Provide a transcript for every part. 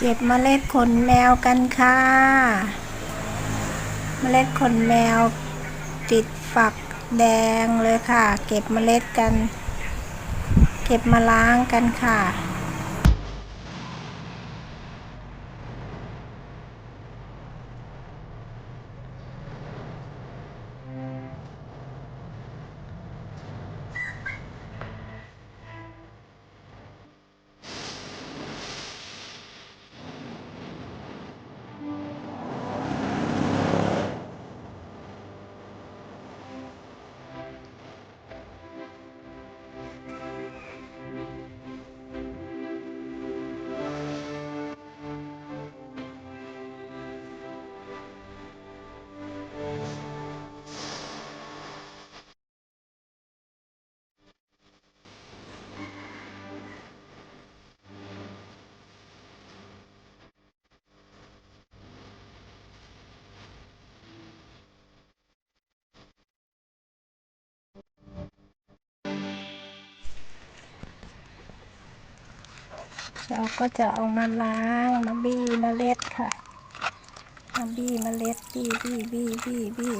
เก็บเมล็ดขนแมวกันค่ะเมล็ดขนแมวติดฝักแดงเลยค่ะ เก็บเมล็ดกัน เก็บมาล้างกันค่ะ เราก็จะเอามาล้างมาบี้เมล็ดค่ะมาบี้เมล็ดบี้บี้บี้บี้บี้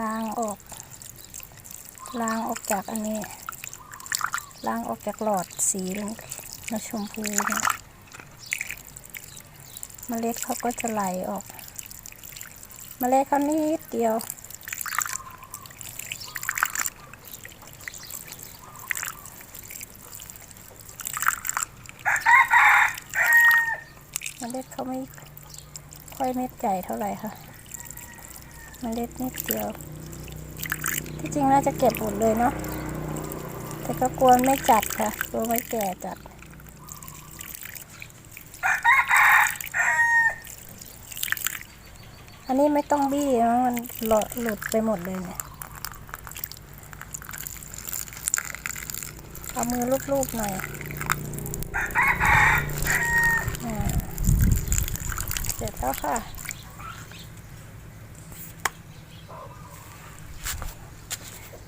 ล้างออก ล้างออกจากอันนี้ ล้างออกจากหลอดสีเหลืองมาชมพูเนี่ยเมล็ดเขาก็จะไหลออก เมล็ดเขานิดเดียว เมล็ดเขาไม่ค่อยเม็ดใหญ่เท่าไหร่ค่ะเมล็ดนิดเดียว ที่จริงน่าจะเก็บหมดเลยเนาะแต่ก็กลัวไม่จัดค่ะกลัวไม่แก่จัดอันนี้ไม่ต้องบี้นะมันหลหลุดไปหมดเลยเนี่ยเอามือลูบๆหน่อย อ่าเสร็จ แล้วค่ะ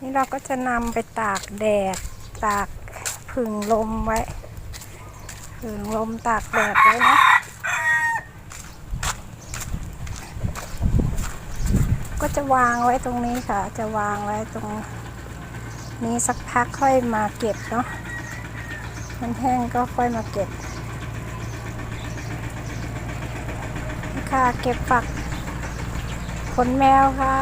นี่เราก็จะนำไปตากแดด ตากผึ่งลมไว้ผึ่งลมตากแดดไว้นะก็จะวางไว้ตรงนี้ค่ะ จะวางไว้ตรงนี้สักพักค่อยมาเก็บเนาะ มันแห้งก็ค่อยมาเก็บ ค่ะ เก็บฝักขนแมวค่ะ